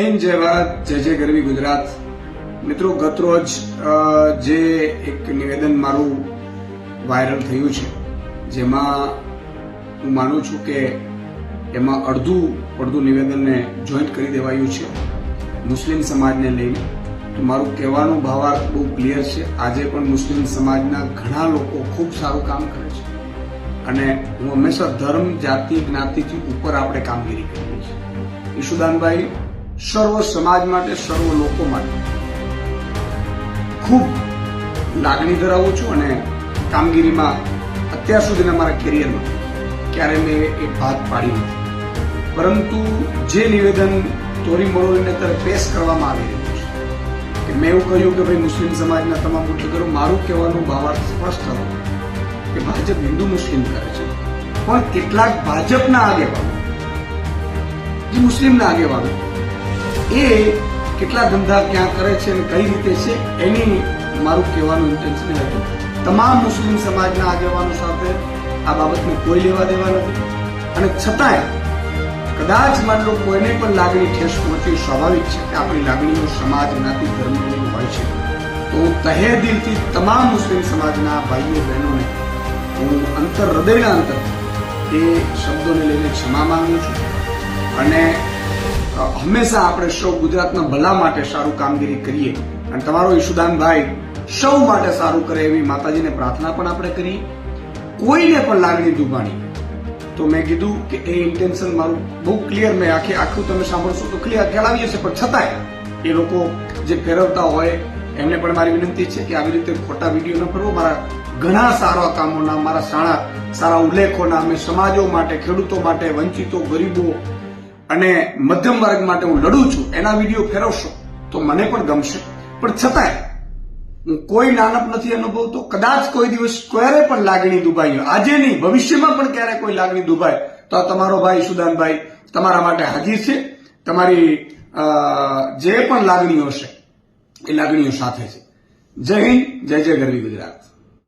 N જય ભારત, જય જય ગરવી ગુજરાત. મિત્રો ગતરોજ જે એક નિવેદન મારું વાયરલ થયું છે, જેમાં હું માનું છું કે એમાં અડધું અડધું નિવેદનને જોઈન્ટ કરી દેવાયું છે, મુસ્લિમ સમાજને લઈને. તો મારું કહેવાનું ભાવાર્થ બહુ ક્લિયર છે, આજે પણ મુસ્લિમ સમાજના ઘણા લોકો ખૂબ સારું કામ કરે છે. અને હું હંમેશા ધર્મ, જાતિ, જ્ઞાતિથી ઉપર આપણે કામગીરી કરીએ છીએ. ઈશુદાનભાઈ સર્વ સમાજ માટે, સર્વ લોકો માટે. ખૂબ લાગણી ધરાવું છું અને કામગીરીમાં અત્યાર સુધીના મારા કેરિયરમાં ક્યારે મેં એ ભાત પાડી નથી. પરંતુ જે નિવેદન તોરી મરોડીને અત્યારે પેશ કરવામાં આવી રહ્યું છે, કે મેં એવું કહ્યું કે ભાઈ મુસ્લિમ સમાજના તમામ મુઠ્ઠીકરો મારું કહેવાનું ભાવાર્થ સ્પષ્ટ હતો કે ભાજપ હિન્દુ મુસ્લિમ કરે છે. પણ કેટલાક ભાજપના આગેવાનો, જે મુસ્લિમના આગેવાનો એ કેટલા ધંધા ક્યાં કરે છે અને કઈ રીતે છે, એની મારું કહેવાનું ઇન્ટેન્શન હતું. તમામ મુસ્લિમ સમાજના આગેવાનો સાથે આ બાબતને કોઈ લેવા દેવા નથી. અને છતાંય, કદાચ માન લો કોઈને પણ લાગણી ઠેસ પહોંચવી સ્વાભાવિક છે કે આપણી લાગણીઓ સમાજ જ્ઞાતિ ધર્મની હોય છે. તો હું તહે દિલથી તમામ મુસ્લિમ સમાજના ભાઈઓ, બહેનોને હું અંતર, હૃદયના અંતર એ શબ્દોને લઈને ક્ષમા માંગુ છું. અને હંમેશા આપણે સૌ ગુજરાતના ભલા માટે સારું કામગીરી કરીએ. અને તમારો ઈશુદાનભાઈ સૌ માટે સારું કરે એવી માતાજીને પ્રાર્થના પણ આપણે કરી. કોઈને પણ લાગણી દુભાણી. તો મેં કીધું કે એ ઇન્ટેન્શન મારું બહુ ક્લિયર મેં આખે આખું તમે સાંભળશો તો ક્લિયર ખ્યાલ જશે પણ છતાંય એ લોકો જે ફેરવતા હોય, એમને પણ મારી વિનંતી છે કે આવી રીતે ખોટા વીડિયો ન કરવો મારા ઘણા સારા કામોના, મારા સારા સારા ઉલ્લેખોના અમે સમાજો માટે, ખેડૂતો માટે, વંચિતો, ગરીબો અને મધ્યમ વર્ગ માટે હું લડું છું, એના વીડિયો ફેરવશો તો મને પણ ગમશે. પણ છતાંય, હું કોઈ નાનપ નથી અનુભવતો. કદાચ કોઈ દિવસ ક્યારે પણ લાગણી દુભાઈ આજે નહીં, ભવિષ્યમાં પણ ક્યારે કોઈ લાગણી દુભાય. તો આ તમારો ભાઈ સુદાનભાઈ તમારા માટે હાજર છે. તમારી જે પણ લાગણીઓ છે એ લાગણીઓ સાથે છે. જય હિન્દ, જય જય ગરવી ગુજરાત.